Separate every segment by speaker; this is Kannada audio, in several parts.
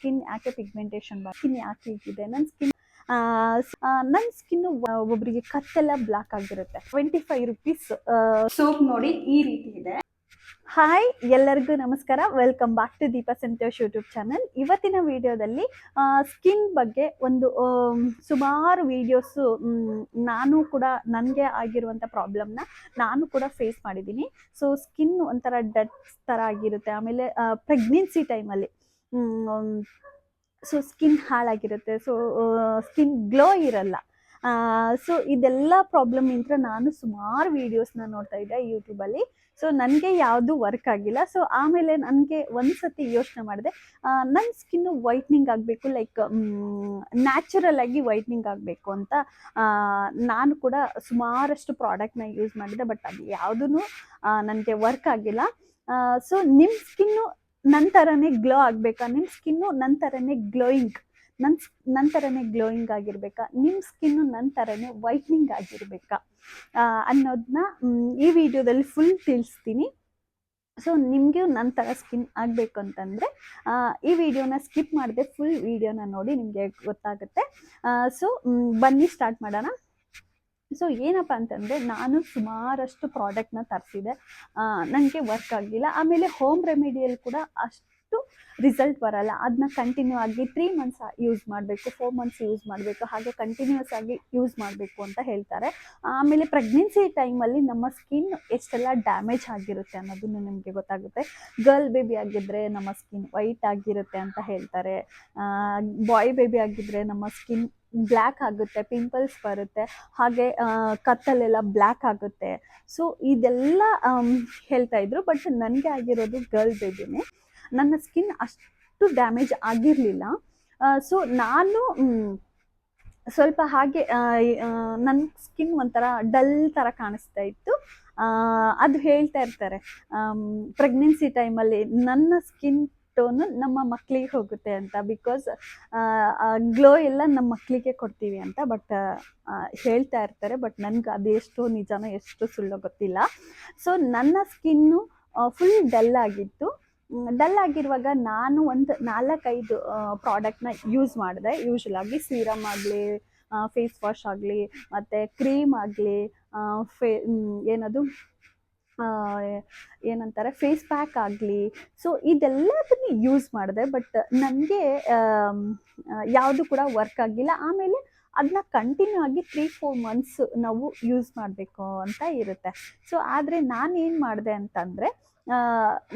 Speaker 1: ಸ್ಕಿನ್ ಯಾಕೆ ಪಿಗ್ಮೆಂಟೇಷನ್ ಸ್ಕಿನ್ ಯಾಕೆ ಹೀಗಿದೆ ನನ್ನ ಸ್ಕಿನ್ ನನ್ನ ಸ್ಕಿನ್ ಒಬ್ಬರಿಗೆ ಕತ್ತೆಲ್ಲ ಬ್ಲಾಕ್ ಆಗಿರುತ್ತೆ. ಟ್ವೆಂಟಿ ಫೈವ್ ರುಪೀಸ್ ಸೋಪ್ ನೋಡಿ ಈ ರೀತಿ ಇದೆ. ಹಾಯ್ ಎಲ್ಲರಿಗೂ ನಮಸ್ಕಾರ. Welcome back to Deepa Santosh YouTube channel ಇವತ್ತಿನ ವಿಡಿಯೋದಲ್ಲಿ ಸ್ಕಿನ್ ಬಗ್ಗೆ ಒಂದು ಸುಮಾರು ವಿಡಿಯೋಸು ನಾನು ಕೂಡ ನನಗೆ ಆಗಿರುವಂಥ ಪ್ರಾಬ್ಲಮ್ನ ನಾನು ಕೂಡ ಫೇಸ್ ಮಾಡಿದ್ದೀನಿ. ಸೊ ಸ್ಕಿನ್ ಒಂಥರ ಡಟ್ಸ್ ಥರ ಆಗಿರುತ್ತೆ. ಆಮೇಲೆ ಪ್ರೆಗ್ನೆನ್ಸಿ ಟೈಮಲ್ಲಿ ಸೊ ಸ್ಕಿನ್ ಹಾಳಾಗಿರುತ್ತೆ. ಸೊ ಸ್ಕಿನ್ ಗ್ಲೋ ಇರಲ್ಲ. ಸೊ ಇದೆಲ್ಲ ಪ್ರಾಬ್ಲಮ್ ಇಂತ್ರ ನಾನು ಸುಮಾರು ವೀಡಿಯೋಸ್ನ ನೋಡ್ತಾ ಇದ್ದೆ ಯೂಟ್ಯೂಬಲ್ಲಿ ಸೊ ನನಗೆ ಯಾವುದು ವರ್ಕ್ ಆಗಿಲ್ಲ. ಸೊ ಆಮೇಲೆ ನನಗೆ ಒಂದು ಸತಿ ಯೋಚನೆ ಮಾಡಿದೆ ನನ್ನ ಸ್ಕಿನ್ನು ವೈಟ್ನಿಂಗ್ ಆಗಬೇಕು ಲೈಕ್ ನ್ಯಾಚುರಲ್ ಆಗಿ ವೈಟ್ನಿಂಗ್ ಆಗಬೇಕು ಅಂತ ನಾನು ಕೂಡ ಸುಮಾರಷ್ಟು ಪ್ರಾಡಕ್ಟ್ನ ಯೂಸ್ ಮಾಡಿದೆ. ಬಟ್ ಅದು ಯಾವುದೂ ನನಗೆ ವರ್ಕ್ ಆಗಿಲ್ಲ. ಸೊ ನಿಮ್ಮ ಸ್ಕಿನ್ನು ನನ್ನ ಥರನೇ ಗ್ಲೋ ಆಗಬೇಕಾ? ನಿಮ್ಮ ಸ್ಕಿನ್ನು ನನ್ನ ಥರನೇ ಗ್ಲೋಯಿಂಗ್ ನನ್ನ ಥರನೇ ಗ್ಲೋಯಿಂಗ್ ಆಗಿರ್ಬೇಕಾ? ನಿಮ್ಮ ಸ್ಕಿನ್ನು ನನ್ನ ಥರನೇ ವೈಟ್ನಿಂಗ್ ಆಗಿರ್ಬೇಕಾ? ಅನ್ನೋದನ್ನ ಈ ವಿಡಿಯೋದಲ್ಲಿ ಫುಲ್ ತಿಳಿಸ್ತೀನಿ. ಸೊ ನಿಮಗೂ ಥರ ಸ್ಕಿನ್ ಆಗಬೇಕು ಅಂತಂದರೆ ಈ ವಿಡಿಯೋನ ಸ್ಕಿಪ್ ಮಾಡಿದೆ ಫುಲ್ ವಿಡಿಯೋನ ನೋಡಿ ನಿಮಗೆ ಗೊತ್ತಾಗುತ್ತೆ. ಸೊ ಬನ್ನಿ ಸ್ಟಾರ್ಟ್ ಮಾಡೋಣ. ಸೊ ಏನಪ್ಪ ಅಂತಂದರೆ ನಾನು ಸುಮಾರಷ್ಟು ಪ್ರಾಡಕ್ಟ್ನ ತರಿಸಿದೆ. ನನಗೆ ವರ್ಕ್ ಆಗಲಿಲ್ಲ. ಆಮೇಲೆ ಹೋಮ್ ರೆಮಿಡಿಯಲ್ ಕೂಡ ಅಷ್ಟು ರಿಸಲ್ಟ್ ಬರಲ್ಲ. ಅದನ್ನ ಕಂಟಿನ್ಯೂ ಆಗಿ ತ್ರೀ ಮಂತ್ಸ್ ಯೂಸ್ ಮಾಡಬೇಕು ಫೋರ್ ಮಂತ್ಸ್ ಯೂಸ್ ಮಾಡಬೇಕು, ಹಾಗೆ ಕಂಟಿನ್ಯೂಸ್ ಆಗಿ ಯೂಸ್ ಮಾಡಬೇಕು ಅಂತ ಹೇಳ್ತಾರೆ. ಆಮೇಲೆ ಪ್ರೆಗ್ನೆನ್ಸಿ ಟೈಮಲ್ಲಿ ನಮ್ಮ ಸ್ಕಿನ್ ಎಷ್ಟೆಲ್ಲ ಡ್ಯಾಮೇಜ್ ಆಗಿರುತ್ತೆ ಅನ್ನೋದನ್ನು ನಿಮಗೆ ಗೊತ್ತಾಗುತ್ತೆ. ಗರ್ಲ್ ಬೇಬಿ ಆಗಿದ್ದರೆ ನಮ್ಮ ಸ್ಕಿನ್ ವೈಟ್ ಆಗಿರುತ್ತೆ ಅಂತ ಹೇಳ್ತಾರೆ. ಬಾಯ್ ಬೇಬಿ ಆಗಿದ್ದರೆ ನಮ್ಮ ಸ್ಕಿನ್ ಬ್ಲ್ಯಾಕ್ ಆಗುತ್ತೆ ಪಿಂಪಲ್ಸ್ ಬರುತ್ತೆ, ಹಾಗೆ ಕತ್ತಲೆಲ್ಲ ಬ್ಲ್ಯಾಕ್ ಆಗುತ್ತೆ. ಸೊ ಇದೆಲ್ಲ ಹೇಳ್ತಾ ಇದ್ರು ಬಟ್ ನನಗೆ ಆಗಿರೋದು ಗರ್ಲ್ ಬೇಬಿನೇ ನನ್ನ ಸ್ಕಿನ್ ಅಷ್ಟು ಡ್ಯಾಮೇಜ್ ಆಗಿರಲಿಲ್ಲ. ಸೊ ನಾನು ಸ್ವಲ್ಪ ಹಾಗೆ ನನ್ನ ಸ್ಕಿನ್ ಒಂಥರ ಡಲ್ ಥರ ಕಾಣಿಸ್ತಾ ಇತ್ತು. ಅದು ಹೇಳ್ತಾ ಇರ್ತಾರೆ ಪ್ರೆಗ್ನೆನ್ಸಿ ಟೈಮಲ್ಲಿ ನನ್ನ ಸ್ಕಿನ್ ಟೋನು ನಮ್ಮ ಮಕ್ಕಳಿಗೆ ಹೋಗುತ್ತೆ ಅಂತ ಬಿಕಾಸ್ ಗ್ಲೋ ಎಲ್ಲ ನಮ್ಮ ಮಕ್ಕಳಿಗೆ ಕೊಡ್ತೀವಿ ಅಂತ ಬಟ್ ಹೇಳ್ತಾ ಇರ್ತಾರೆ ಬಟ್ ನನಗೆ ಅದು ಎಷ್ಟು ನಿಜಾನೋ ಎಷ್ಟು ಸುಳ್ಳು ಗೊತ್ತಿಲ್ಲ. ಸೊ ನನ್ನ ಸ್ಕಿನ್ನು ಫುಲ್ ಡಲ್ ಆಗಿತ್ತು. ಡಲ್ ಆಗಿರುವಾಗ ನಾನು ಒಂದು ನಾಲ್ಕೈದು ಪ್ರಾಡಕ್ಟ್ನ ಯೂಸ್ ಮಾಡಿದೆ. ಯೂಶ್ವಲಾಗಿ ಸೀರಮ್ ಆಗಲಿ ಫೇಸ್ ವಾಶ್ ಆಗಲಿ, ಮತ್ತು ಕ್ರೀಮ್ ಆಗಲಿ ಫೇ ಏನದು? ಏನಂತಾರೆ? ಫೇಸ್ ಪ್ಯಾಕ್ ಆಗಲಿ. ಸೊ ಇದೆಲ್ಲದನ್ನು ಯೂಸ್ ಮಾಡಿದೆ. ಬಟ್ ನನಗೆ ಯಾವುದು ಕೂಡ ವರ್ಕ್ ಆಗಿಲ್ಲ. ಆಮೇಲೆ ಅದನ್ನ ಕಂಟಿನ್ಯೂ ಆಗಿ ತ್ರೀ ಫೋರ್ ಮಂತ್ಸ್ ನಾವು ಯೂಸ್ ಮಾಡಬೇಕು ಅಂತ ಇರುತ್ತೆ. ಸೊ ಆದರೆ ನಾನು ಏನು ಮಾಡಿದೆ ಅಂತಂದರೆ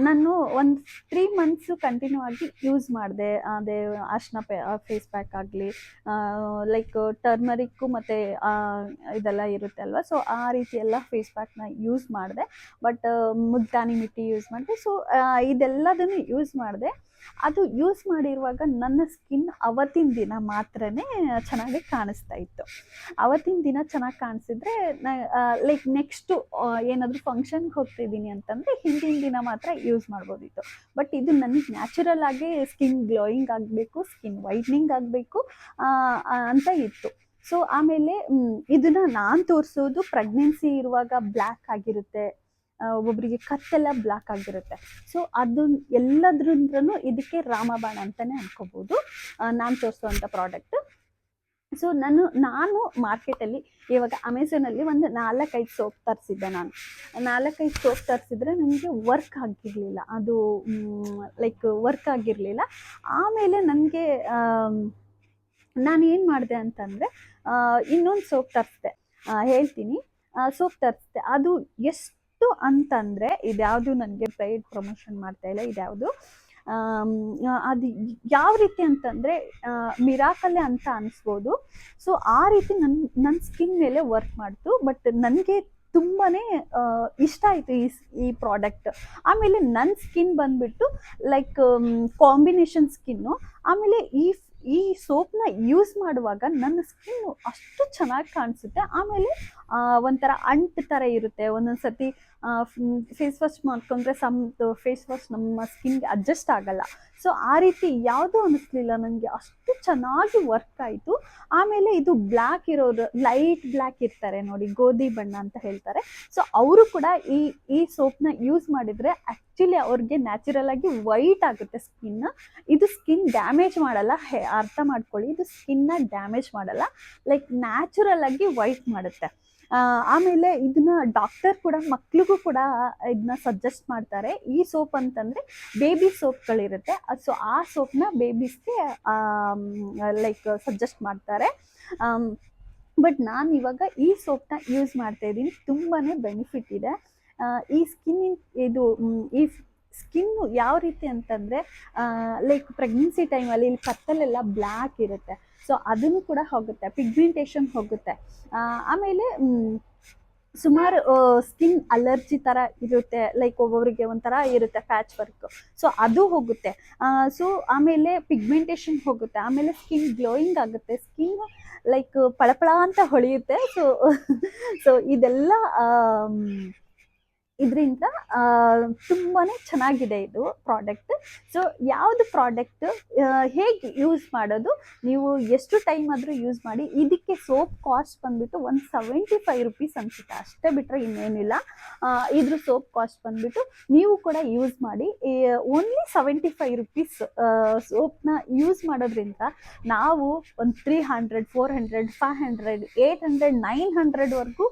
Speaker 1: ನಾನು ಒಂದು ತ್ರೀ ಮಂತ್ಸು ಕಂಟಿನ್ಯೂ ಆಗಿ ಯೂಸ್ ಮಾಡಿದೆ. ಅದೇ ಅರ್ಶಿನ ಪೇ ಫೇಸ್ ಪ್ಯಾಕ್ ಆಗಲಿ ಲೈಕ್ ಟರ್ಮರಿಕ್ಕು ಮತ್ತು ಇದೆಲ್ಲ ಇರುತ್ತೆ ಅಲ್ವಾ? ಸೊ ಆ ರೀತಿ ಎಲ್ಲ ಫೇಸ್ ಪ್ಯಾಕ್ನ ಯೂಸ್ ಮಾಡಿದೆ. ಬಟ್ ಮುದ್ದಾನಿ ಮಿಟ್ಟಿ ಯೂಸ್ ಮಾಡಿದೆ. ಸೊ ಇದೆಲ್ಲದನ್ನು ಯೂಸ್ ಮಾಡಿದೆ. ಅದು ಯೂಸ್ ಮಾಡಿರುವಾಗ ನನ್ನ ಸ್ಕಿನ್ ಅವತ್ತಿನ ದಿನ ಮಾತ್ರನೇ ಚೆನ್ನಾಗಿ ಕಾಣಿಸ್ತಾ ಇತ್ತು. ಅವತ್ತಿನ ದಿನ ಚೆನ್ನಾಗಿ ಕಾಣಿಸಿದ್ರೆ ಲೈಕ್ ನೆಕ್ಸ್ಟು ಏನಾದರೂ ಫಂಕ್ಷನ್ಗೆ ಹೋಗ್ತಿದ್ದೀನಿ ಅಂತಂದರೆ ಹಿಂದಿನ ದಿನ ಮಾತ್ರ ಯೂಸ್ ಮಾಡ್ಬೋದಿತ್ತು. ಬಟ್ ಇದು ನನಗೆ ನ್ಯಾಚುರಲ್ ಆಗಿ ಸ್ಕಿನ್ ಗ್ಲೋಯಿಂಗ್ ಆಗಬೇಕು ಸ್ಕಿನ್ ವೈಟ್ನಿಂಗ್ ಆಗಬೇಕು ಅಂತ ಇತ್ತು. ಸೊ ಆಮೇಲೆ ಇದನ್ನ ನಾನು ತೋರಿಸೋದು ಪ್ರೆಗ್ನೆನ್ಸಿ ಇರುವಾಗ ಬ್ಲ್ಯಾಕ್ ಆಗಿರುತ್ತೆ. ಒಬ್ಬರಿಗೆ ಕತ್ತೆಲ್ಲ ಬ್ಲ್ಯಾಕ್ ಆಗಿರುತ್ತೆ. ಸೊ ಅದು ಎಲ್ಲದ್ರಿಂದ್ರೂ ಇದಕ್ಕೆ ರಾಮಬಾಣ ಅಂತಲೇ ಅನ್ಕೋಬೋದು. ನಾನು ತೋರಿಸುವಂಥ ಪ್ರಾಡಕ್ಟ್ ಸೊ ನಾನು ನಾನು ಮಾರ್ಕೆಟಲ್ಲಿ ಇವಾಗ ಅಮೆಝಾನಲ್ಲಿ ಒಂದು ನಾಲ್ಕೈದು ಸೋಪ್ ತರಿಸಿದ್ದೆ ನಾನು. ನಾಲ್ಕೈದು ಸೋಪ್ ತರಿಸಿದ್ರೆ ನನಗೆ ವರ್ಕ್ ಆಗಿರಲಿಲ್ಲ. ಅದು ಲೈಕ್ ವರ್ಕ್ ಆಗಿರಲಿಲ್ಲ. ಆಮೇಲೆ ನನಗೆ ನಾನು ಏನು ಮಾಡಿದೆ ಅಂತಂದರೆ ಇನ್ನೊಂದು ಸೋಪ್ ತರಿಸ್ದೆ ಹೇಳ್ತೀನಿ. ಸೋಪ್ ತರಿಸ್ದೆ ಅದು ಎಷ್ಟು ಅಂತಂದರೆ, ಇದ್ಯಾವುದು ನನಗೆ ಪ್ರೈಡ್ ಪ್ರಮೋಷನ್ ಮಾಡ್ತಾ ಇಲ್ಲ, ಇದ್ಯಾವುದು ಅದು ಯಾವ ರೀತಿ ಅಂತಂದರೆ ಮಿರಾಕಲ್ಲೇ ಅಂತ ಅನಿಸ್ಬೋದು. ಸೊ ಆ ರೀತಿ ನನ್ನ ನನ್ನ ಸ್ಕಿನ್ ಮೇಲೆ ವರ್ಕ್ ಮಾಡ್ತು. ಬಟ್ ನನಗೆ ತುಂಬಾ ಇಷ್ಟ ಆಯಿತು ಈ ಈ ಪ್ರಾಡಕ್ಟ್ ಆಮೇಲೆ ನನ್ನ ಸ್ಕಿನ್ ಬಂದುಬಿಟ್ಟು ಲೈಕ್ ಕಾಂಬಿನೇಷನ್ ಸ್ಕಿನ್ನು ಆಮೇಲೆ ಈ ಈ ಸೋಪ್ನ ಯೂಸ್ ಮಾಡುವಾಗ ನನ್ನ ಸ್ಕಿನ್ನು ಅಷ್ಟು ಚೆನ್ನಾಗಿ ಕಾಣಿಸುತ್ತೆ. ಆಮೇಲೆ ಒಂಥರ ಅಂಟು ಥರ ಇರುತ್ತೆ. ಒಂದೊಂದು ಸತಿ ಫೇಸ್ ವಾಶ್ ಮಾಡ್ಕೊಂಡ್ರೆ ಸಮ್ದು ಫೇಸ್ ವಾಶ್ ನಮ್ಮ ಸ್ಕಿನ್ಗೆ ಅಡ್ಜಸ್ಟ್ ಆಗಲ್ಲ. ಸೊ ಆ ರೀತಿ ಯಾವುದೂ ಅನ್ನಿಸ್ಲಿಲ್ಲ ನನಗೆ ಅಷ್ಟು ಚೆನ್ನಾಗಿ ವರ್ಕ್ ಆಯಿತು. ಆಮೇಲೆ ಇದು ಬ್ಲ್ಯಾಕ್ ಇರೋರು ಲೈಟ್ ಬ್ಲ್ಯಾಕ್ ಇರ್ತಾರೆ ನೋಡಿ, ಗೋಧಿ ಬಣ್ಣ ಅಂತ ಹೇಳ್ತಾರೆ. ಸೊ ಅವರು ಕೂಡ ಈ ಈ ಸೋಪ್ನ ಯೂಸ್ ಮಾಡಿದರೆ ಆ್ಯಕ್ಚುಲಿ ಅವ್ರಿಗೆ ನ್ಯಾಚುರಲ್ ಆಗಿ ವೈಟ್ ಆಗುತ್ತೆ ಸ್ಕಿನ್ನ ಇದು ಸ್ಕಿನ್ ಡ್ಯಾಮೇಜ್ ಮಾಡಲ್ಲ. ಅರ್ಥ ಮಾಡ್ಕೊಳ್ಳಿ. ಇದು ಸ್ಕಿನ್ನ ಡ್ಯಾಮೇಜ್ ಮಾಡಲ್ಲ. ಲೈಕ್ ನ್ಯಾಚುರಲ್ ಆಗಿ ವೈಟ್ ಮಾಡುತ್ತೆ. ಆಮೇಲೆ ಇದನ್ನ ಡಾಕ್ಟರ್ ಕೂಡ, ಮಕ್ಳಿಗೂ ಕೂಡ ಇದನ್ನ ಸಜೆಸ್ಟ್ ಮಾಡ್ತಾರೆ. ಈ ಸೋಪ್ ಅಂತಂದ್ರೆ ಬೇಬಿ ಸೋಪ್ಗಳಿರುತ್ತೆ ಸೊ ಆ ಸೋಪ್ನ ಬೇಬೀಸ್ಗೆ ಲೈಕ್ ಸಜೆಸ್ಟ್ ಮಾಡ್ತಾರೆ. ಬಟ್ ನಾನು ಇವಾಗ ಈ ಸೋಪ್ನ ಯೂಸ್ ಮಾಡ್ತಾ ಇದ್ದೀನಿ. ತುಂಬಾ ಬೆನಿಫಿಟ್ ಇದೆ. ಈ ಸ್ಕಿನ್ ಇದು ಈ ಸ್ಕಿನ್ನು ಯಾವ ರೀತಿ ಅಂತಂದರೆ ಲೈಕ್ ಪ್ರೆಗ್ನೆನ್ಸಿ ಟೈಮಲ್ಲಿ ಇಲ್ಲಿ ಕತ್ತಲೆಲ್ಲ ಬ್ಲ್ಯಾಕ್ ಇರುತ್ತೆ. ಸೊ ಅದನ್ನು ಕೂಡ ಹೋಗುತ್ತೆ ಪಿಗ್ಮೆಂಟೇಷನ್ ಹೋಗುತ್ತೆ. ಆಮೇಲೆ ಸುಮಾರು ಸ್ಕಿನ್ ಅಲರ್ಜಿ ಥರ ಇರುತ್ತೆ ಲೈಕ್ ಒಬ್ಬೊಬ್ಬರಿಗೆ ಒಂಥರ ಇರುತ್ತೆ ಪ್ಯಾಚ್ ವರ್ಕ್ ಸೊ ಅದು ಹೋಗುತ್ತೆ. ಸೊ ಆಮೇಲೆ ಪಿಗ್ಮೆಂಟೇಷನ್ ಹೋಗುತ್ತೆ, ಆಮೇಲೆ ಸ್ಕಿನ್ ಗ್ಲೋಯಿಂಗ್ ಆಗುತ್ತೆ. ಸ್ಕಿನ್ ಲೈಕ್ ಪಳಪಳ ಅಂತ ಹೊಳೆಯುತ್ತೆ. ಸೊ ಸೊ ಇದೆಲ್ಲ ಇದರಿಂದ ತುಂಬಾ ಚೆನ್ನಾಗಿದೆ ಇದು ಪ್ರಾಡಕ್ಟ್ ಸೊ ಯಾವುದು ಪ್ರಾಡಕ್ಟ್ ಹೇಗೆ ಯೂಸ್ ಮಾಡೋದು, ನೀವು ಎಷ್ಟು ಟೈಮ್ ಆದರೂ ಯೂಸ್ ಮಾಡಿ, ಇದಕ್ಕೆ ಸೋಪ್ ಕಾಸ್ಟ್ ಬಂದ್ಬಿಟ್ಟು ಒಂದು ಸೆವೆಂಟಿ ಫೈವ್ ರುಪೀಸ್ ಅನಿಸುತ್ತೆ. ಅಷ್ಟೇ ಬಿಟ್ಟರೆ ಇನ್ನೇನಿಲ್ಲ. ಇದ್ರ ಸೋಪ್ ಕಾಸ್ಟ್ ಬಂದುಬಿಟ್ಟು ನೀವು ಕೂಡ ಯೂಸ್ ಮಾಡಿ ಓನ್ಲಿ ಸೆವೆಂಟಿ ಫೈವ್ ರುಪೀಸ್ ಸೋಪ್ನ ಯೂಸ್ ಮಾಡೋದ್ರಿಂದ ನಾವು ಒಂದು three hundred four hundred five hundred eight hundred nine ಹಂಡ್ರೆಡ್ವರೆಗೂ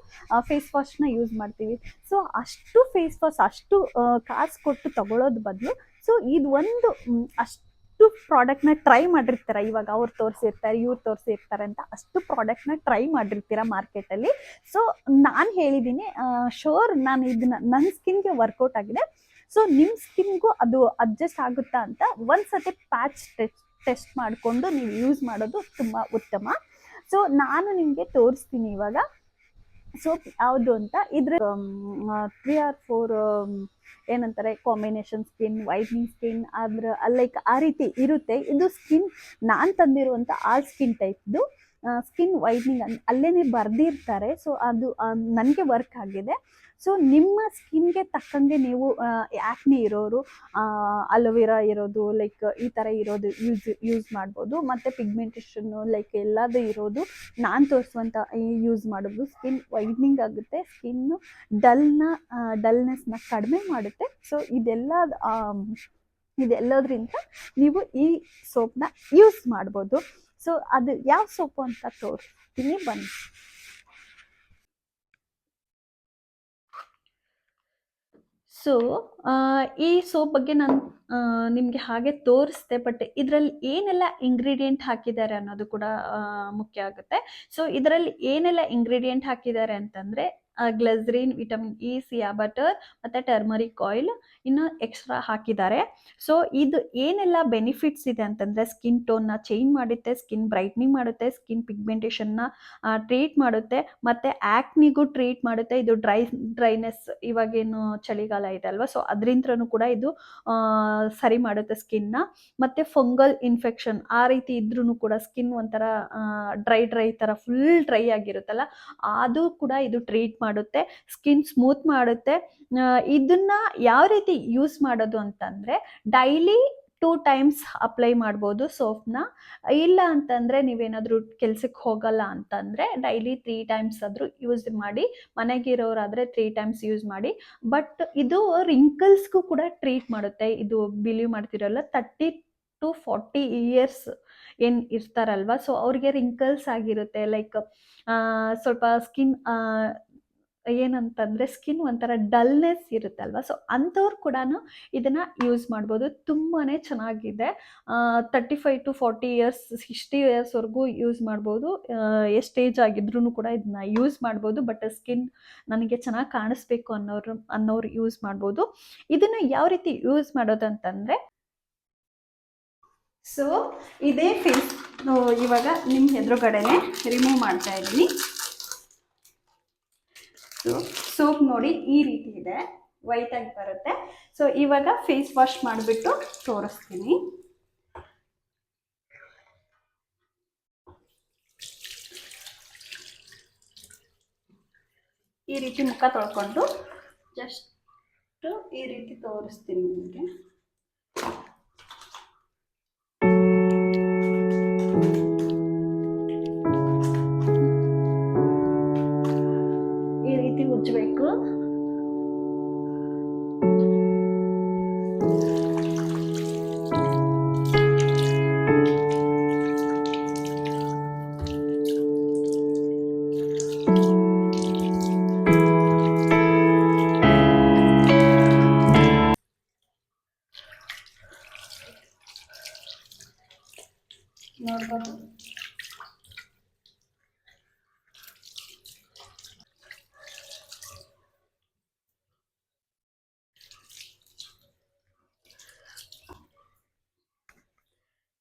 Speaker 1: face ವಾಶ್ನ ಯೂಸ್ ಮಾಡ್ತೀವಿ. ಸೊ ಅಷ್ಟು ಫೇಸ್ ವಾಶ್ ಅಷ್ಟು ಕಾಸ್ ಕೊಟ್ಟು ತಗೊಳ್ಳೋದು ಬದಲು ಸೊ ಇದು ಒಂದು ಅಷ್ಟು ಪ್ರಾಡಕ್ಟ್ನ ಟ್ರೈ ಮಾಡಿರ್ತಾರೆ. ಇವಾಗ ಅವ್ರು ತೋರಿಸಿರ್ತಾರೆ, ಇವ್ರು ತೋರಿಸಿರ್ತಾರೆ ಅಂತ ಅಷ್ಟು ಪ್ರಾಡಕ್ಟ್ನ ಟ್ರೈ ಮಾಡಿರ್ತೀರ ಮಾರ್ಕೆಟಲ್ಲಿ ಸೊ ನಾನು ಹೇಳಿದ್ದೀನಿ ಶೋರ್ ನಾನು ಇದನ್ನ ನನ್ನ ಸ್ಕಿನ್ಗೆ ವರ್ಕೌಟ್ ಆಗಿದೆ. ಸೊ ನಿಮ್ಮ ಸ್ಕಿನ್ಗೂ ಅದು ಅಡ್ಜಸ್ಟ್ ಆಗುತ್ತಾ ಅಂತ ಒಂದ್ಸತಿ ಪ್ಯಾಚ್ ಟೆಸ್ಟ್ ಟೆಸ್ಟ್ ಮಾಡಿಕೊಂಡು ನೀವು ಯೂಸ್ ಮಾಡೋದು ತುಂಬ ಉತ್ತಮ. ಸೊ ನಾನು ನಿಮಗೆ ತೋರಿಸ್ತೀನಿ ಇವಾಗ. ಸೋಪ್ ಯಾವುದು ಅಂತ? ಇದ್ರ ತ್ರೀ ಆರ್ ಫೋರ್ ಏನಂತಾರೆ ಕಾಂಬಿನೇಷನ್ ಸ್ಕಿನ್ ವೈಟ್ನಿಂಗ್ ಸ್ಕಿನ್ ಆದ್ರ ಲೈಕ್ ಆ ರೀತಿ ಇರುತ್ತೆ. ಇದು ಸ್ಕಿನ್ ನಾನು ತಂದಿರುವಂಥ ಆ ಸ್ಕಿನ್ ಟೈಪ್ದು ಸ್ಕಿನ್ ವೈಟ್ನಿಂಗ್ ಅಲ್ಲೇನೆ ಬರೆದಿರ್ತಾರೆ. ಸೊ ಅದು ನನಗೆ ವರ್ಕ್ ಆಗಿದೆ. ಸೊ ನಿಮ್ಮ ಸ್ಕಿನ್ಗೆ ತಕ್ಕಂಗೆ ನೀವು ಆ್ಯಕ್ನಿ ಇರೋರು ಅಲೋವೆರಾ ಇರೋದು ಲೈಕ್ ಈ ಥರ ಇರೋದು ಯೂಸ್ ಯೂಸ್ ಮಾಡ್ಬೋದು. ಮತ್ತು ಪಿಗ್ಮೆಂಟೇಷನ್ನು ಲೈಕ್ ಎಲ್ಲದು ಇರೋದು ನಾನು ತೋರಿಸುವಂಥ ಯೂಸ್ ಮಾಡೋದು. ಸ್ಕಿನ್ ವೈಟ್ನಿಂಗ್ ಆಗುತ್ತೆ ಸ್ಕಿನ್ನು ಡಲ್ನ ಡಲ್ನೆಸ್ನ ಕಡಿಮೆ ಮಾಡುತ್ತೆ. ಸೊ ಇದೆಲ್ಲ ಇದೆಲ್ಲದ್ರಿಂದ ನೀವು ಈ ಸೋಪ್ನ ಯೂಸ್ ಮಾಡ್ಬೋದು. ಸೊ ಅದು ಯಾವ ಸೋಪು ಅಂತ ತೋರಿಸ್ತೀನಿ, ಬನ್ನಿ. ಸೊ ಈ ಸೋಪ್ ಬಗ್ಗೆ ನಾನು ನಿಮಗೆ ಹಾಗೆ ತೋರಿಸ್ದೆ ಬಟ್ ಇದರಲ್ಲಿ ಏನೆಲ್ಲ ಇಂಗ್ರೀಡಿಯೆಂಟ್ ಹಾಕಿದ್ದಾರೆ ಅನ್ನೋದು ಕೂಡ ಮುಖ್ಯ ಆಗುತ್ತೆ. ಸೊ ಇದರಲ್ಲಿ ಏನೆಲ್ಲ ಇಂಗ್ರೀಡಿಯೆಂಟ್ ಹಾಕಿದ್ದಾರೆ ಅಂತಂದರೆ glycerin, vitamin E, shea butter ಮತ್ತು ಟರ್ಮರಿಕ್ ಆಯಿಲ್ ಇನ್ನು ಎಕ್ಸ್ಟ್ರಾ ಹಾಕಿದ್ದಾರೆ. ಸೊ ಇದು ಏನೆಲ್ಲ ಬೆನಿಫಿಟ್ಸ್ ಇದೆ ಅಂತಂದರೆ ಸ್ಕಿನ್ ಟೋನ್ನ ಚೇಂಜ್ ಮಾಡುತ್ತೆ, ಸ್ಕಿನ್ ಬ್ರೈಟ್ನಿಂಗ್ ಮಾಡುತ್ತೆ, ಸ್ಕಿನ್ ಪಿಗ್ಮೆಂಟೇಷನ್ನ ಟ್ರೀಟ್ ಮಾಡುತ್ತೆ ಮತ್ತು ಆ್ಯಕ್ನಿಗೂ ಟ್ರೀಟ್ ಮಾಡುತ್ತೆ. ಇದು ಡ್ರೈ, ಡ್ರೈನೆಸ್ ಇವಾಗೇನು ಚಳಿಗಾಲ ಇದೆ ಅಲ್ವಾ? ಸೊ ಅದರಿಂದನೂ ಕೂಡ ಇದು ಸರಿ ಮಾಡುತ್ತೆ ಸ್ಕಿನ್ನ ಮತ್ತು ಫಂಗಲ್ ಇನ್ಫೆಕ್ಷನ್ ಆ ರೀತಿ ಇದ್ರೂ ಕೂಡ ಸ್ಕಿನ್ ಒಂಥರ ಡ್ರೈ ಡ್ರೈ ಥರ ಫುಲ್ ಡ್ರೈ ಆಗಿರುತ್ತಲ್ಲ, ಅದು ಕೂಡ ಇದು ಟ್ರೀಟ್ ಮಾಡುತ್ತೆ ಸ್ಕಿನ್ ಸ್ಮೂತ್ ಮಾಡುತ್ತೆ. ಇದನ್ನ ಯಾವ ರೀತಿ ಯೂಸ್ ಮಾಡೋದು ಅಂತಂದರೆ ಡೈಲಿ ಟೂ ಟೈಮ್ಸ್ ಅಪ್ಲೈ ಮಾಡ್ಬೋದು ಸೋಪ್ನ. ಇಲ್ಲ ಅಂತಂದರೆ ನೀವೇನಾದರೂ ಕೆಲ್ಸಕ್ಕೆ ಹೋಗಲ್ಲ ಅಂತಂದರೆ ಡೈಲಿ ತ್ರೀ ಟೈಮ್ಸ್ ಆದರೂ ಯೂಸ್ ಮಾಡಿ, ಮನೆಗಿರೋರಾದರೆ ತ್ರೀ ಟೈಮ್ಸ್ ಯೂಸ್ ಮಾಡಿ. ಬಟ್ ಇದು ರಿಂಕಲ್ಸ್ಗೂ ಕೂಡ ಟ್ರೀಟ್ ಮಾಡುತ್ತೆ. ಇದು ಬಿಲೀವ್ ಮಾಡ್ತಿರಲ್ಲ ತರ್ಟಿ ಟು ಫಾರ್ಟಿ ಇಯರ್ಸ್ ಏನು ಇರ್ತಾರಲ್ವ? ಸೊ ಅವ್ರಿಗೆ ರಿಂಕಲ್ಸ್ ಆಗಿರುತ್ತೆ ಲೈಕ್ ಸ್ವಲ್ಪ ಸ್ಕಿನ್ ಏನಂತಂದರೆ ಸ್ಕಿನ್ ಒಂಥರ ಡಲ್ನೆಸ್ ಇರುತ್ತಲ್ವ? ಸೊ ಅಂಥವ್ರು ಕೂಡ ಇದನ್ನು ಯೂಸ್ ಮಾಡ್ಬೋದು. ತುಂಬಾ ಚೆನ್ನಾಗಿದೆ. Thirty five to forty years sixty ಇಯರ್ಸ್ವರೆಗೂ use ಮಾಡ್ಬೋದು. ಎಷ್ಟು ಏಜ್ ಆಗಿದ್ರೂ ಕೂಡ ಇದನ್ನ ಯೂಸ್ ಮಾಡ್ಬೋದು. ಬಟ್ ಸ್ಕಿನ್ ನನಗೆ ಚೆನ್ನಾಗಿ ಕಾಣಿಸ್ಬೇಕು ಅನ್ನೋರು ಅನ್ನೋರು ಯೂಸ್ ಮಾಡ್ಬೋದು. ಇದನ್ನು ಯಾವ ರೀತಿ ಯೂಸ್ ಮಾಡೋದು ಅಂತಂದರೆ ಸೊ ಇದೇ ಫೇಸ್ ಇವಾಗ ನಿಮ್ಮ ಎದುರುಗಡೆನೆ ರಿಮೂವ್ ಮಾಡ್ತಾ ಇದ್ದೀನಿ. ಸೊ ಸೋಪ್ ನೋಡಿ ಈ ರೀತಿ ಇದೆ. ವೈಟ್ ಆಗಿ ಬರುತ್ತೆ. ಸೊ ಇವಾಗ ಫೇಸ್ ವಾಶ್ ಮಾಡಿಬಿಟ್ಟು ತೋರಿಸ್ತೀನಿ. ಈ ರೀತಿ ಮುಖ ತೊಳ್ಕೊಂಡು ಜಸ್ಟ್ ಈ ರೀತಿ ತೋರಿಸ್ತೀನಿ ನಿಮಗೆ.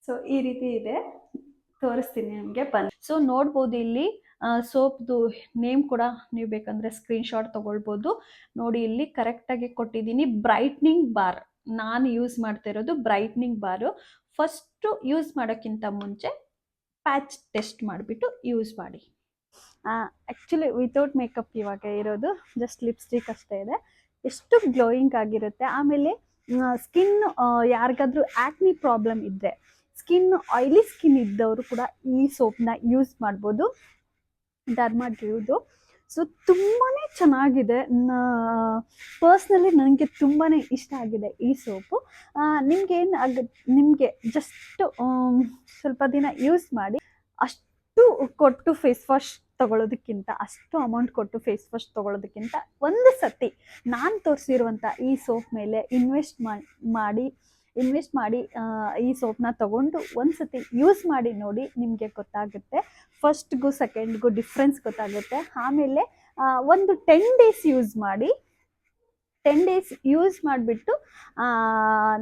Speaker 1: ಸೊ ಈ ರೀತಿ ಇದೆ. ತೋರಿಸ್ತೀನಿ ನಿಮಗೆ. ಬಂದು ಸೊ ನೋಡ್ಬೋದು ಇಲ್ಲಿ ಸೋಪ್ದು ನೇಮ್ ಕೂಡ ನೀವು ಬೇಕಂದ್ರೆ ಸ್ಕ್ರೀನ್ಶಾಟ್ ತಗೊಳ್ಬೋದು. ನೋಡಿ, ಇಲ್ಲಿ ಕರೆಕ್ಟಾಗಿ ಕೊಟ್ಟಿದ್ದೀನಿ. ಬ್ರೈಟ್ನಿಂಗ್ ಬಾರ್ ನಾನು ಯೂಸ್ ಮಾಡ್ತಾ ಇರೋದು ಬ್ರೈಟ್ನಿಂಗ್ ಬಾರು ಫಸ್ಟು ಯೂಸ್ ಮಾಡೋಕ್ಕಿಂತ ಮುಂಚೆ ಪ್ಯಾಚ್ ಟೆಸ್ಟ್ ಮಾಡಿಬಿಟ್ಟು ಯೂಸ್ ಮಾಡಿ. ಆ್ಯಕ್ಚುಲಿ ವಿತೌಟ್ ಮೇಕಪ್ ಇವಾಗ ಇರೋದು ಜಸ್ಟ್ ಲಿಪ್ಸ್ಟಿಕ್ ಅಷ್ಟೇ ಇದೆ. ಎಷ್ಟು ಗ್ಲೋಯಿಂಗ್ ಆಗಿರುತ್ತೆ. ಆಮೇಲೆ ಸ್ಕಿನ್ ಯಾರಿಗಾದ್ರೂ ಆ್ಯಕ್ನಿ ಪ್ರಾಬ್ಲಮ್ ಇದ್ದರೆ ಸ್ಕಿನ್ ಆಯ್ಲಿ ಸ್ಕಿನ್ ಇದ್ದವರು ಕೂಡ ಈ ಸೋಪ್ನ ಯೂಸ್ ಮಾಡ್ಬೋದು. ಡರ್ಮಾ ಡ್ಯೂದು ಸೊ ತುಂಬಾ ಚೆನ್ನಾಗಿದೆ. ಪರ್ಸ್ನಲಿ ನನಗೆ ತುಂಬಾ ಇಷ್ಟ ಆಗಿದೆ ಈ ಸೋಪು ನಿಮ್ಗೆ ಏನು ಆಗ, ನಿಮಗೆ ಜಸ್ಟ್ ಸ್ವಲ್ಪ ದಿನ ಯೂಸ್ ಮಾಡಿ ಅಷ್ಟು ಕೊಟ್ಟು ಫೇಸ್ ವಾಶ್ ತಗೊಳ್ಳೋದಕ್ಕಿಂತ ಅಷ್ಟು ಅಮೌಂಟ್ ಕೊಟ್ಟು ಫೇಸ್ ವಾಶ್ ತಗೊಳ್ಳೋದಕ್ಕಿಂತ ಒಂದು ಸತಿ ನಾನು ತೋರಿಸಿರುವಂಥ ಈ ಸೋಪ್ ಮೇಲೆ ಇನ್ವೆಸ್ಟ್ ಮಾಡಿ ಇನ್ವೆಸ್ಟ್ ಮಾಡಿ ಈ ಸೋಪ್ನ ತಗೊಂಡು ಒಂದು ಸತಿ ಯೂಸ್ ಮಾಡಿ ನೋಡಿ ನಿಮಗೆ ಗೊತ್ತಾಗುತ್ತೆ. ಫಸ್ಟ್ಗೂ ಸೆಕೆಂಡ್ಗೂ ಡಿಫ್ರೆನ್ಸ್ ಗೊತ್ತಾಗುತ್ತೆ. ಆಮೇಲೆ ಒಂದು ಟೆನ್ ಡೇಸ್ ಯೂಸ್ ಮಾಡಿ ಟೆನ್ ಡೇಸ್ ಯೂಸ್ ಮಾಡಿಬಿಟ್ಟು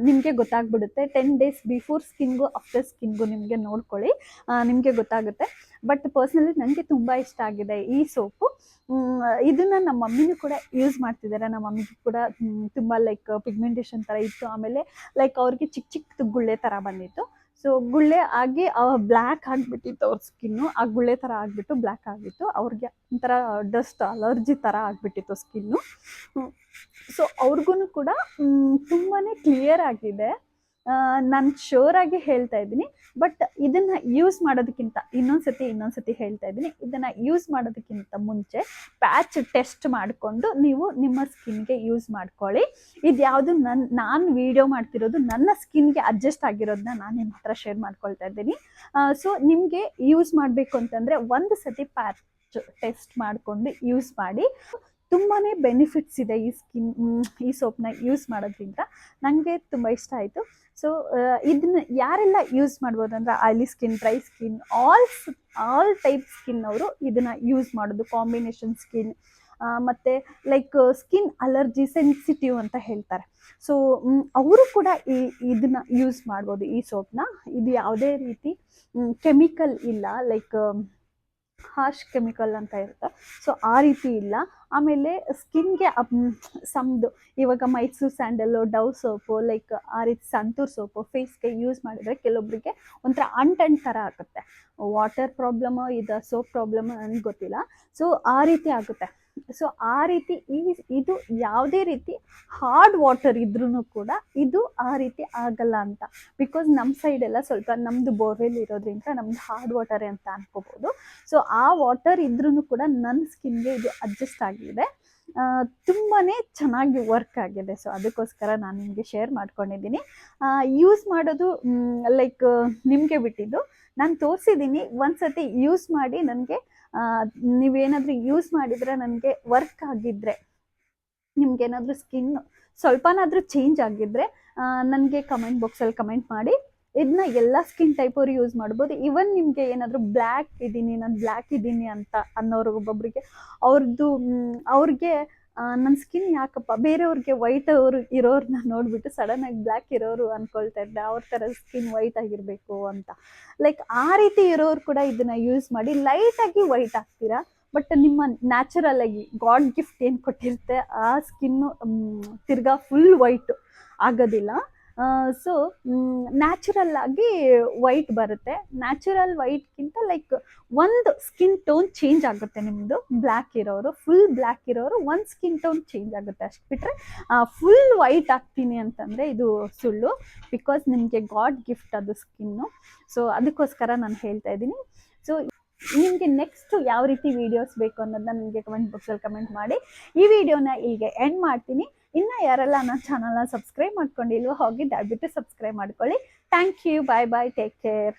Speaker 1: ನಿಮಗೆ ಗೊತ್ತಾಗ್ಬಿಡುತ್ತೆ. ಟೆನ್ ಡೇಸ್ ಬಿಫೋರ್ ಸ್ಕಿನ್ಗೂ ಆಫ್ಟರ್ ಸ್ಕಿನ್ಗೂ ನಿಮಗೆ ನೋಡ್ಕೊಳ್ಳಿ. ನಿಮಗೆ ಗೊತ್ತಾಗುತ್ತೆ. ಬಟ್ ಪರ್ಸ್ನಲಿ ನನಗೆ ತುಂಬ ಇಷ್ಟ ಆಗಿದೆ ಈ ಸೋಪು. ಇದನ್ನು ನಮ್ಮ ಮಮ್ಮಿನೂ ಕೂಡ ಯೂಸ್ ಮಾಡ್ತಿದ್ದಾರೆ. ನಮ್ಮ ಮಮ್ಮಿಗೂ ಕೂಡ ತುಂಬ ಲೈಕ್ ಪಿಗ್ಮೆಂಟೇಷನ್ ಥರ ಇತ್ತು. ಆಮೇಲೆ ಲೈಕ್ ಅವ್ರಿಗೆ ಚಿಕ್ಕ ಚಿಕ್ಕ ತುಗ್ಗುಳ್ಳೆ ಥರ ಬಂದಿತ್ತು. ಸೊ ಗುಳ್ಳೆ ಆಗಿ ಬ್ಲ್ಯಾಕ್ ಆಗಿಬಿಟ್ಟಿತ್ತು ಅವ್ರ ಸ್ಕಿನ್ನು ಆ ಗುಳ್ಳೆ ಥರ ಆಗಿಬಿಟ್ಟು ಬ್ಲ್ಯಾಕ್ ಆಗಿತ್ತು. ಅವ್ರಿಗೆ ಒಂಥರ ಡಸ್ಟ್ ಅಲರ್ಜಿ ಥರ ಆಗಿಬಿಟ್ಟಿತ್ತು ಸ್ಕಿನ್ನು ಸೊ ಅವ್ರಿಗೂ ಕೂಡ ತುಂಬಾ ಕ್ಲಿಯರ್ ಆಗಿದೆ. ನಾನು ಶೋರ್ ಆಗಿ ಹೇಳ್ತಾ ಇದ್ದೀನಿ. ಬಟ್ ಇದನ್ನ ಯೂಸ್ ಮಾಡೋದಕ್ಕಿಂತ, ಇನ್ನೊಂದ್ಸತಿ ಇನ್ನೊಂದ್ಸತಿ ಹೇಳ್ತಾ ಇದ್ದೀನಿ. ಇದನ್ನ ಯೂಸ್ ಮಾಡೋದಕ್ಕಿಂತ ಮುಂಚೆ ಪ್ಯಾಚ್ ಟೆಸ್ಟ್ ಮಾಡಿಕೊಂಡು ನೀವು ನಿಮ್ಮ ಸ್ಕಿನ್ಗೆ ಯೂಸ್ ಮಾಡ್ಕೊಳ್ಳಿ. ಇದ್ಯಾವುದು ನನ್ನ ನಾನು ವಿಡಿಯೋ ಮಾಡ್ತಿರೋದು, ನನ್ನ ಸ್ಕಿನ್ಗೆ ಅಡ್ಜಸ್ಟ್ ಆಗಿರೋದನ್ನ ನಾನು ನಿಮ್ಮ ಹತ್ರ ಶೇರ್ ಮಾಡ್ಕೊಳ್ತಾ ಇದ್ದೀನಿ. ಸೊ ನಿಮಗೆ ಯೂಸ್ ಮಾಡಬೇಕು ಅಂತಂದರೆ ಒಂದು ಸತಿ ಪ್ಯಾಚ್ ಟೆಸ್ಟ್ ಮಾಡಿಕೊಂಡು ಯೂಸ್ ಮಾಡಿ. ತುಂಬಾ ಬೆನಿಫಿಟ್ಸ್ ಇದೆ ಈ ಸ್ಕಿನ್ ಈ ಸೋಪ್ನ ಯೂಸ್ ಮಾಡೋದ್ರಿಂದ. ನನಗೆ ತುಂಬ ಇಷ್ಟ ಆಯಿತು. ಸೊ ಇದನ್ನ ಯಾರೆಲ್ಲ ಯೂಸ್ ಮಾಡ್ಬೋದು ಅಂದ್ರೆ oily skin dry skin all all type skin ಅವರು ಇದನ್ನು ಯೂಸ್ ಮಾಡೋದು ಕಾಂಬಿನೇಷನ್ ಸ್ಕಿನ್ ಮತ್ತು ಲೈಕ್ ಸ್ಕಿನ್ ಅಲರ್ಜಿ ಸೆನ್ಸಿಟಿವ್ ಅಂತ ಹೇಳ್ತಾರೆ. ಸೊ ಅವರು ಕೂಡ ಈ, ಇದನ್ನ ಯೂಸ್ ಮಾಡ್ಬೋದು ಈ ಸೋಪ್ನ ಇದು ಯಾವುದೇ ರೀತಿ ಕೆಮಿಕಲ್ ಇಲ್ಲ ಲೈಕ್ ಹಾರ್ಶ್ ಕೆಮಿಕಲ್ ಅಂತ ಇರುತ್ತೆ. ಸೊ ಆ ರೀತಿ ಇಲ್ಲ. ಆಮೇಲೆ ಸ್ಕಿನ್ಗೆ ಸಮ್ದು ಇವಾಗ Mysore sandal, Dove soap, like ಆ ರೀತಿ ಸಂತೂರ್ ಸೋಪು, ಫೇಸ್ಗೆ ಯೂಸ್ ಮಾಡಿದ್ರೆ ಕೆಲವೊಬ್ಬರಿಗೆ ಒಂಥರ ಅಂಟನ್ ಥರ ಆಗುತ್ತೆ. ವಾಟರ್ ಪ್ರಾಬ್ಲಮ್, ಇದು ಸೋಪ್ ಪ್ರಾಬ್ಲಮ್ ನನಗೆ ಗೊತ್ತಿಲ್ಲ. ಸೊ, ಆ ರೀತಿ ಆಗುತ್ತೆ. ಸೊ ಆ ರೀತಿ ಈ ಇದು ಯಾವುದೇ ರೀತಿ ಹಾರ್ಡ್ ವಾಟರ್ ಇದ್ರೂ ಕೂಡ ಇದು ಆ ರೀತಿ ಆಗಲ್ಲ ಅಂತ. ಬಿಕಾಸ್ ನಮ್ಮ ಸೈಡ್ ಎಲ್ಲ ಸ್ವಲ್ಪ ನಮ್ಮದು ಬೋರ್ವೆಲ್ ಇರೋದ್ರಿಂದ ನಮ್ದು ಹಾರ್ಡ್ ವಾಟರ್ ಅಂತ ಅನ್ಕೋಬೋದು. ಸೊ ಆ ವಾಟರ್ ಇದ್ರೂ ಕೂಡ ನನ್ನ ಸ್ಕಿನ್ಗೆ ಇದು ಅಡ್ಜಸ್ಟ್ ಆಗಿದೆ. ತುಂಬಾ ಚೆನ್ನಾಗಿ ವರ್ಕ್ ಆಗಿದೆ. ಸೊ ಅದಕ್ಕೋಸ್ಕರ ನಾನು ನಿಮಗೆ ಶೇರ್ ಮಾಡ್ಕೊಂಡಿದ್ದೀನಿ. ಯೂಸ್ ಮಾಡೋದು ಲೈಕ್ ನಿಮಗೆ ಬಿಟ್ಟಿದ್ದು. ನಾನು ತೋರಿಸಿದ್ದೀನಿ, ಒಂದ್ಸತಿ ಯೂಸ್ ಮಾಡಿ ನನಗೆ ನೀವೇನಾದರೂ ಯೂಸ್ ಮಾಡಿದರೆ ನನಗೆ ವರ್ಕ್ ಆಗಿದ್ದರೆ ನಿಮ್ಗೇನಾದರೂ ಸ್ಕಿನ್ ಸ್ವಲ್ಪನಾದರೂ ಚೇಂಜ್ ಆಗಿದ್ದರೆ ನನಗೆ ಕಮೆಂಟ್ ಬಾಕ್ಸಲ್ಲಿ ಕಮೆಂಟ್ ಮಾಡಿ. ಇದನ್ನ ಎಲ್ಲ ಸ್ಕಿನ್ ಟೈಪ್ ಅವ್ರು ಯೂಸ್ ಮಾಡ್ಬೋದು. ಇವನ್ ನಿಮಗೆ ಏನಾದರೂ ಬ್ಲ್ಯಾಕ್ ಇದ್ದೀನಿ ನಾನು ಬ್ಲ್ಯಾಕ್ ಇದ್ದೀನಿ ಅಂತ ಅನ್ನೋರು ಒಬ್ಬೊಬ್ರಿಗೆ ಅವ್ರದ್ದು ಅವ್ರಿಗೆ ನನ್ನ ಸ್ಕಿನ್ ಯಾಕಪ್ಪ? ಬೇರೆಯವ್ರಿಗೆ ವೈಟ್ ಅವರು ಇರೋರನ್ನ ನೋಡಿಬಿಟ್ಟು ಸಡನ್ನಾಗಿ ಬ್ಲ್ಯಾಕ್ ಇರೋರು ಅಂದ್ಕೊಳ್ತಾ ಇದ್ದೆ ಅವ್ರ ಥರ ಸ್ಕಿನ್ ವೈಟ್ ಆಗಿರಬೇಕು ಅಂತ. ಲೈಕ್ ಆ ರೀತಿ ಇರೋರು ಕೂಡ ಇದನ್ನು ಯೂಸ್ ಮಾಡಿ ಲೈಟಾಗಿ ವೈಟ್ ಆಗ್ತೀರಾ ಬಟ್ ನಿಮ್ಮ ನ್ಯಾಚುರಲ್ ಆಗಿ ಗಾಡ್ ಗಿಫ್ಟ್ ಏನು ಕೊಟ್ಟಿರುತ್ತೆ? ಆ ಸ್ಕಿನ್ನು ತಿರ್ಗಾ ಫುಲ್ ವೈಟ್ ಆಗೋದಿಲ್ಲ. ಸೊ ನ್ಯಾಚುರಲ್ ಆಗಿ ವೈಟ್ ಬರುತ್ತೆ. ನ್ಯಾಚುರಲ್ ವೈಟ್ಗಿಂತ ಲೈಕ್ ಒಂದು ಸ್ಕಿನ್ ಟೋನ್ ಚೇಂಜ್ ಆಗುತ್ತೆ ನಿಮ್ಮದು ಬ್ಲ್ಯಾಕ್ ಇರೋರು ಫುಲ್ ಬ್ಲ್ಯಾಕ್ ಇರೋರು ಒಂದು ಸ್ಕಿನ್ ಟೋನ್ ಚೇಂಜ್ ಆಗುತ್ತೆ ಅಷ್ಟು ಬಿಟ್ಟರೆ ಫುಲ್ ವೈಟ್ ಆಗ್ತೀನಿ ಅಂತಂದರೆ ಇದು ಸುಳ್ಳು. ಬಿಕಾಸ್ ನಿಮಗೆ ಗಾಡ್ ಗಿಫ್ಟ್ ಅದು ಸ್ಕಿನ್ನು ಸೊ ಅದಕ್ಕೋಸ್ಕರ ನಾನು ಹೇಳ್ತಾ ಇದ್ದೀನಿ. ಸೊ ನಿಮಗೆ ನೆಕ್ಸ್ಟ್ ಯಾವ ರೀತಿ ವಿಡಿಯೋಸ್ ಬೇಕು ಅನ್ನೋದನ್ನ ನನಗೆ ಕಮೆಂಟ್ ಬಾಕ್ಸಲ್ಲಿ ಕಮೆಂಟ್ ಮಾಡಿ. ಈ ವಿಡಿಯೋನ ಇಲ್ಲಿಗೆ ಎಂಡ್ ಮಾಡ್ತೀನಿ. ಇನ್ನು ಯಾರೆಲ್ಲ ನನ್ನ ಚಾನಲ್ನ ಸಬ್ಸ್ಕ್ರೈಬ್ ಮಾಡ್ಕೊಂಡಿಲ್ವೋ ಹೋಗಿ ದಯವಿಟ್ಟು ಸಬ್ಸ್ಕ್ರೈಬ್ ಮಾಡ್ಕೊಳ್ಳಿ. Thank you bye bye take care